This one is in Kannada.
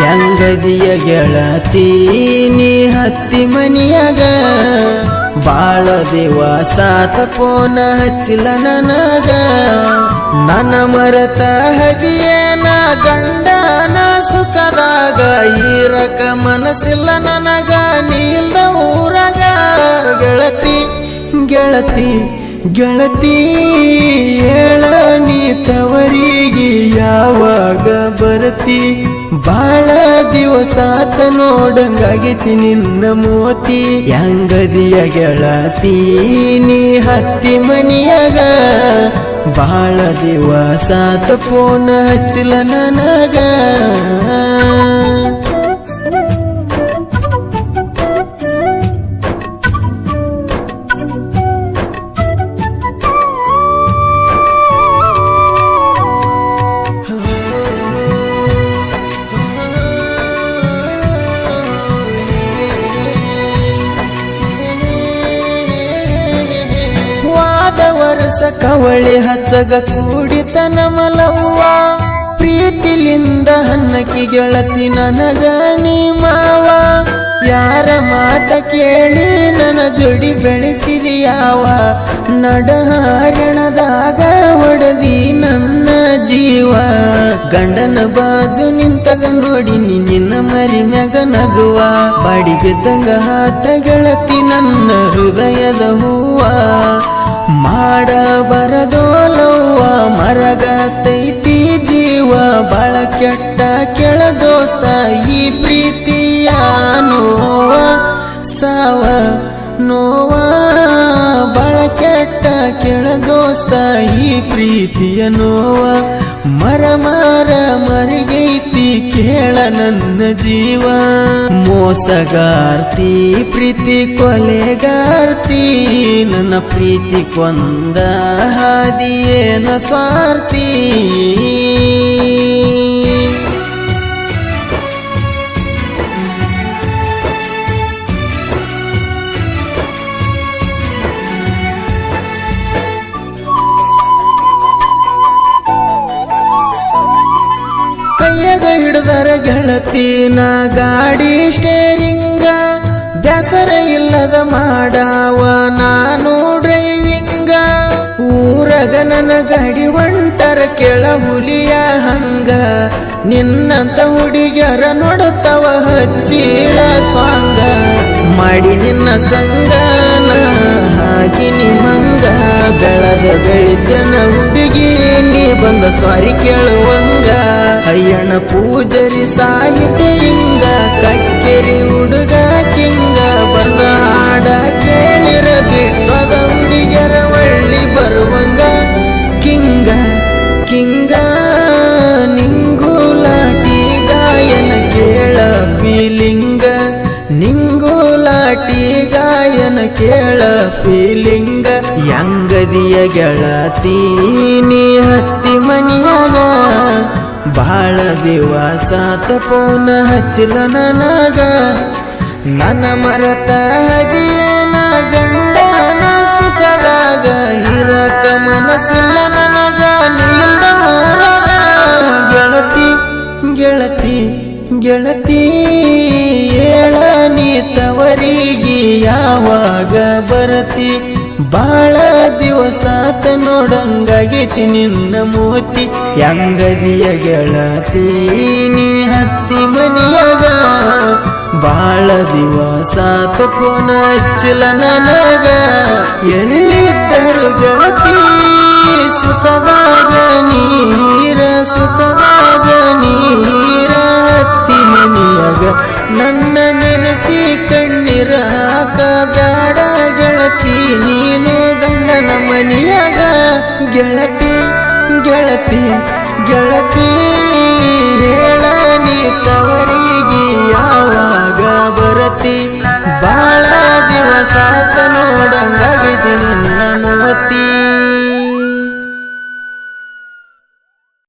ಹೆಂಗದಿಯ ಗೆಳತಿ, ನೀ ಹತ್ತಿ ಮನಿಯಾಗ. ಬಾಳ ದಿವಸ ಪೋನ ಹಚ್ಚಿಲ ನನಗ. ನನ್ನ ಮರತ ಹದಿಯೇನ ಗಂಡನ ಸುಖದಾಗ. ಈರಕ ಮನಸ್ಸಿಲ್ಲ ನನಗ ನೀಲ್ದ ಊರಗ. ಗೆಳತಿ ಗೆಳತಿ ಗೆಳತಿ, ಹೇಳ ನೀ ತವರಿಗೆ ಯಾವಾಗ ಬರತಿ? ಬಾಳ ದಿವಸಾತ ನೋಡಂಗಾಗೈತಿ ನಿನ್ನ ಮೋತಿ. ಹೆಂಗದಿಯ ಗೆಳತಿ, ನೀ ಹತ್ತಿ ಮನಿಯಾಗ. ಬಾಳ ದಿವಸಾತ ಫೋನ್ ಹಚ್ಚಲ ನನಗ. ವರ್ಷ ಕವಳಿ ಹಚ್ಚಗ ಕೂಡಿತನ ಮಲವ್ವ. ಪ್ರೀತಿಲಿಂದ ಹನ್ನಕಿ ಗೆಳತಿ ನನಗ ನೀ ಮಾವ. ಯಾರ ಮಾತ ಕೇಳಿ ನನ್ನ ಜೋಡಿ ಬೆಳೆಸಿದಿ ನಡ ನಡಹಾರಣದಾಗ ಒಡದಿ ನನ್ನ ಜೀವ. ಗಂಡನ ಬಾಜು ನಿಂತಗ ನೋಡಿ ನಿನ್ನ ಮರಿ ಮ್ಯಾಗ ನಗುವ. ಬಾಡಿ ಬಿದ್ದಂಗ ಹಾತ ಗೆಳತಿ ನನ್ನ ಹೃದಯದ ಹೂವ ಮಾಡ ಬರದೋಲವ್ವ ಮರಗತೈತಿ ಜೀವ, ಬಳ ಕೆಟ್ಟ ಕೆಳ ದೋಸ್ತ, ಈ ಪ್ರೀತಿಯ ನೋವ, ಸಾವ ನೋವ. ಬಳ ಕೆಟ್ಟ ಕೆಳ ದೋಸ್ತ, ಈ ಪ್ರೀತಿಯ ನೋವ. ಮರ ಮರ ಮರಿಗೈತಿ, ಕೇಳ ನನ್ನ ಜೀವ. ಮೋಸಗಾರ್ತಿ ಪ್ರೀತಿ ಪ್ರೀತಿ ಕೊಂದ ಹಾದಿಯೇನ ಸ್ವಾರ್ಥಿ? ಹಿಡಿದರೆ ಗೆಳತಿ ಗೆಳತಿನ ಗಾಡಿ ಸ್ಟೇರಿಂಗ ಬೇಸರ ಇಲ್ಲದ ಮಾಡಾವ ನಾನು. ನನ್ನ ಗಡಿ ಒಂಟರ ಕೆಳ ಹುಲಿಯ ಹಂಗ. ನಿನ್ನಂತ ಹುಡುಗಿಯರ ನೋಡುತ್ತವ ಹಚ್ಚಿರ ಸ್ವಾಂಗ. ಮಾಡಿ ನಿನ್ನ ಸಂಗನ, ಹಾಕಿ ನಿಮ್ಮಂಗ. ಬೆಳದ ಬೆಳಿತನ ಹುಡುಗಿ, ನೀ ಬಂದ ಸ್ವಾರಿ ಕೇಳುವಂಗ. ಅಯ್ಯಣ ಪೂಜರಿ ಸಾಹಿತ್ಯ ಹಿಂಗ ಕಕ್ಕೇರಿ ನಿಂಗುಲಾಟಿ ಗಾಯನ ಕೇಳ ಫೀಲಿಂಗ ಯಂಗದಿಯ ಗೆಳತಿ, ನೀ ಹತ್ತಿ ಮನಿಯಾಗ. ಬಾಳ ದಿವಸ ಪೋನ ಹಚ್ಚಲ ನನಗ. ನನ್ನ ಮರತ ಹದಿಯನ ಬರತಿ. ಬಾಳ ದಿವಸಾತ ನೋಡಂಗಾಗೈತಿ ನಿನ್ನ ಮೂತಿ. ಯಂಗದಿಯ ಗೆಳತಿ ನೀ ಹತ್ತಿ ಮನಿಯಾಗ. ಬಾಳ ದಿವಸಾತ ಪೋನ ಹಚ್ಚಲ ನನಗ. ಎಲ್ಲಿದ್ದರು ಗೆಳತಿ? ಸುಖದಾಗ ನೀರ ಸುಖದಾಗ ನೀರ. ಗೆಳತಿ ಗೆಳತಿ ಗೆಳತಿ ಹೇಳ ನೀ ತವರಿಗೆ ಯಾವಾಗ ಬರತಿ? ಬಾಳ ದಿವಸ ನೋಡಂಗಾಗಿದೆ ನಿನ್ನ ಮೂವತ್ತು